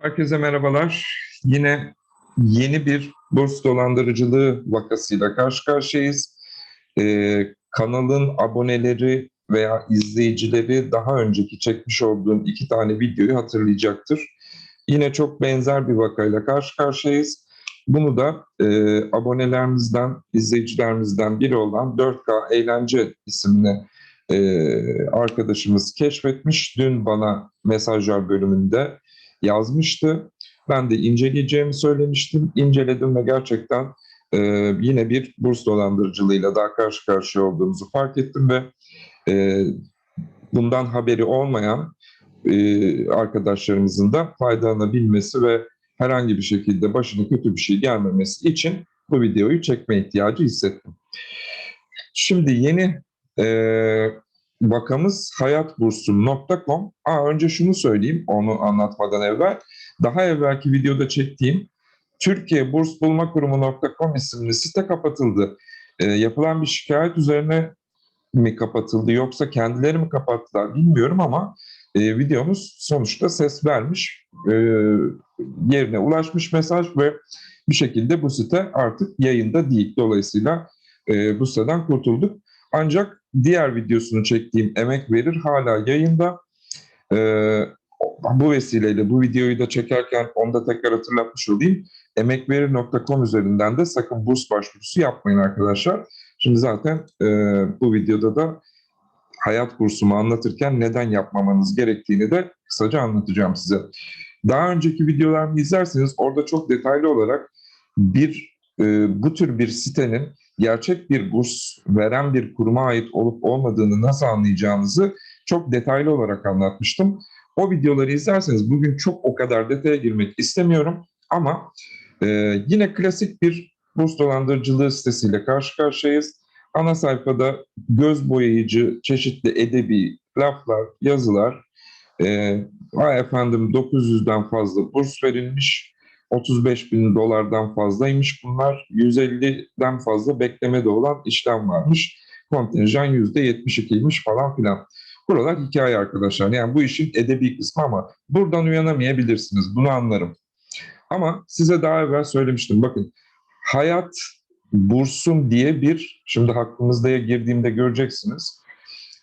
Herkese merhabalar. Yine yeni bir burs dolandırıcılığı vakasıyla karşı karşıyayız. Ee, kanalın aboneleri veya izleyicileri daha önceki çekmiş olduğum iki tane videoyu hatırlayacaktır. Yine çok benzer bir vakayla karşı karşıyayız. Bunu da e, abonelerimizden, izleyicilerimizden biri olan 4K Eğlence isimli e, arkadaşımız keşfetmiş. Dün bana mesajlar bölümünde yazmıştı. Ben de inceleyeceğimi söylemiştim. İnceledim ve gerçekten e, yine bir burs dolandırıcılığıyla daha karşı karşıya olduğumuzu fark ettim ve e, bundan haberi olmayan e, arkadaşlarımızın da faydalanabilmesi ve herhangi bir şekilde başına kötü bir şey gelmemesi için bu videoyu çekme ihtiyacı hissettim. Şimdi yeni e, vakamız hayatbursu.com. Aa, önce şunu söyleyeyim onu anlatmadan evvel. Daha evvelki videoda çektiğim Türkiye Burs Bulma Kurumu.com isimli site kapatıldı. E, yapılan bir şikayet üzerine mi kapatıldı yoksa kendileri mi kapattılar bilmiyorum ama e, videomuz sonuçta ses vermiş. E, yerine ulaşmış mesaj ve bir şekilde bu site artık yayında değil. Dolayısıyla e, bu siteden kurtulduk. Ancak diğer videosunu çektiğim Emek Verir hala yayında. Ee, bu vesileyle bu videoyu da çekerken onu da tekrar hatırlatmış olayım. Emekverir.com üzerinden de sakın burs başvurusu yapmayın arkadaşlar. Şimdi zaten e, bu videoda da hayat bursumu anlatırken neden yapmamanız gerektiğini de kısaca anlatacağım size. Daha önceki videolarımı izlerseniz orada çok detaylı olarak bir e, bu tür bir sitenin gerçek bir burs veren bir kuruma ait olup olmadığını nasıl anlayacağınızı çok detaylı olarak anlatmıştım. O videoları izlerseniz bugün çok o kadar detaya girmek istemiyorum ama e, yine klasik bir burs dolandırıcılığı sitesiyle karşı karşıyayız. Ana sayfada göz boyayıcı çeşitli edebi laflar, yazılar, e, efendim 900'den fazla burs verilmiş, 35 bin dolardan fazlaymış bunlar. 150'den fazla beklemede olan işlem varmış. Kontenjan %72'ymiş falan filan. Buralar hikaye arkadaşlar. Yani bu işin edebi kısmı ama buradan uyanamayabilirsiniz. Bunu anlarım. Ama size daha evvel söylemiştim. Bakın hayat bursum diye bir, şimdi hakkımızdaya girdiğimde göreceksiniz.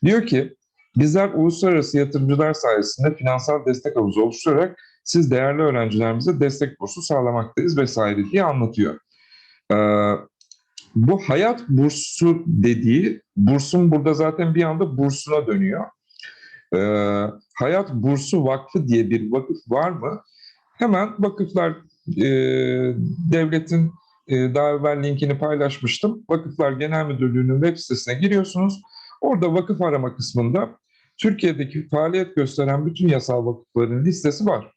Diyor ki bizler uluslararası yatırımcılar sayesinde finansal destek havuzu oluşturarak siz değerli öğrencilerimize destek bursu sağlamaktayız vesaire diye anlatıyor. Ee, bu hayat bursu dediği, bursun burada zaten bir anda bursuna dönüyor. Ee, hayat Bursu Vakfı diye bir vakıf var mı? Hemen vakıflar e, devletin e, daha evvel linkini paylaşmıştım. Vakıflar Genel Müdürlüğü'nün web sitesine giriyorsunuz. Orada vakıf arama kısmında Türkiye'deki faaliyet gösteren bütün yasal vakıfların listesi var.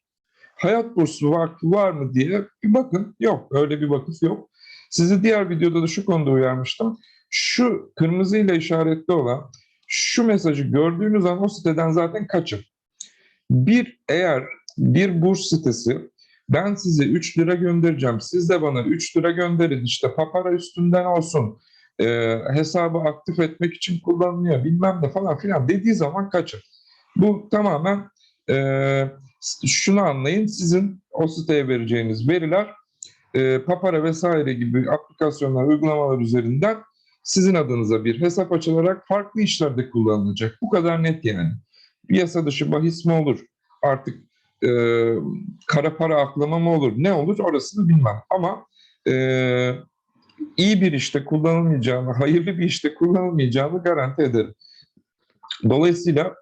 Hayat Bursu Vakfı var mı diye bir bakın. Yok, öyle bir vakıf yok. Sizi diğer videoda da şu konuda uyarmıştım. Şu kırmızıyla işaretli olan şu mesajı gördüğünüz an o siteden zaten kaçın. Bir, eğer bir burs sitesi ben size 3 lira göndereceğim, siz de bana 3 lira gönderin, işte papara üstünden olsun, e, hesabı aktif etmek için kullanılıyor, bilmem ne falan filan dediği zaman kaçın. Bu tamamen e, şunu anlayın, sizin o siteye vereceğiniz veriler e, Papara vesaire gibi aplikasyonlar, uygulamalar üzerinden sizin adınıza bir hesap açılarak farklı işlerde kullanılacak. Bu kadar net yani. Yasa dışı bahis mi olur? Artık e, kara para aklama mı olur? Ne olur? Orasını bilmem. Ama e, iyi bir işte kullanılmayacağını, hayırlı bir işte kullanılmayacağını garanti ederim. Dolayısıyla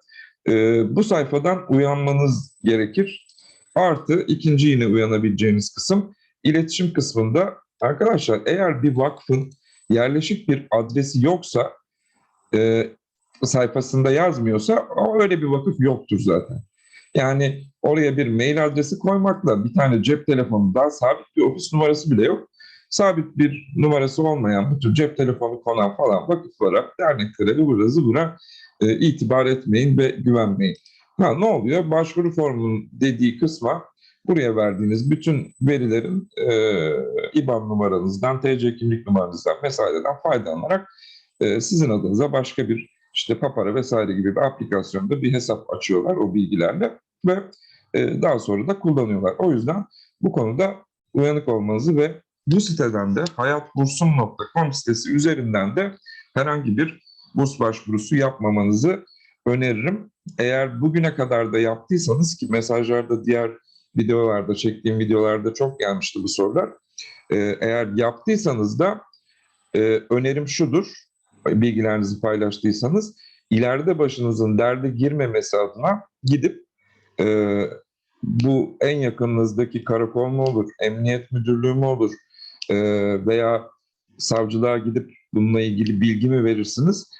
e, bu sayfadan uyanmanız gerekir. Artı ikinci yine uyanabileceğiniz kısım iletişim kısmında arkadaşlar eğer bir vakfın yerleşik bir adresi yoksa e, sayfasında yazmıyorsa o öyle bir vakıf yoktur zaten. Yani oraya bir mail adresi koymakla bir tane cep telefonu daha sabit bir ofis numarası bile yok. Sabit bir numarası olmayan bütün cep telefonu konan falan vakıflara, derneklere, ıvıra zıvıra e, itibar etmeyin ve güvenmeyin. Ha, ne oluyor? Başvuru formunun dediği kısma buraya verdiğiniz bütün verilerin e, IBAN numaranızdan, TC kimlik numaranızdan vesaireden faydalanarak e, sizin adınıza başka bir işte Papara vesaire gibi bir aplikasyonda bir hesap açıyorlar o bilgilerle ve e, daha sonra da kullanıyorlar. O yüzden bu konuda uyanık olmanızı ve bu siteden de hayatbursum.com sitesi üzerinden de herhangi bir burs başvurusu yapmamanızı öneririm. Eğer bugüne kadar da yaptıysanız ki mesajlarda diğer videolarda çektiğim videolarda çok gelmişti bu sorular. Ee, eğer yaptıysanız da e, önerim şudur, bilgilerinizi paylaştıysanız ileride başınızın derde girmemesi adına gidip e, bu en yakınınızdaki karakol mu olur, emniyet müdürlüğü mü olur e, veya savcılığa gidip bununla ilgili bilgi mi verirsiniz?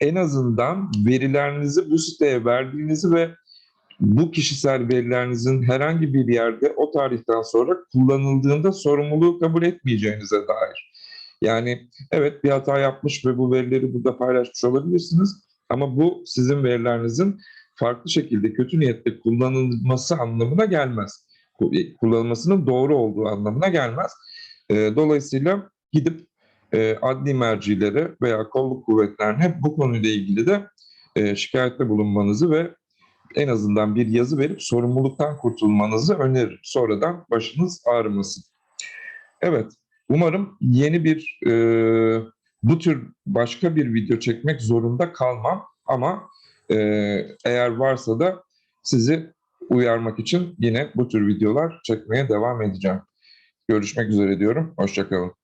En azından verilerinizi bu siteye verdiğinizi ve bu kişisel verilerinizin herhangi bir yerde o tarihten sonra kullanıldığında sorumluluğu kabul etmeyeceğinize dair. Yani evet bir hata yapmış ve bu verileri burada paylaşmış olabilirsiniz ama bu sizin verilerinizin farklı şekilde kötü niyetle kullanılması anlamına gelmez. Kullanılmasının doğru olduğu anlamına gelmez. E, dolayısıyla gidip e, adli mercilere veya kolluk kuvvetlerine bu konuyla ilgili de e, şikayette bulunmanızı ve en azından bir yazı verip sorumluluktan kurtulmanızı öneririm. Sonradan başınız ağrımasın. Evet, umarım yeni bir e, bu tür başka bir video çekmek zorunda kalmam ama e, eğer varsa da sizi uyarmak için yine bu tür videolar çekmeye devam edeceğim. Görüşmek üzere diyorum. Hoşçakalın.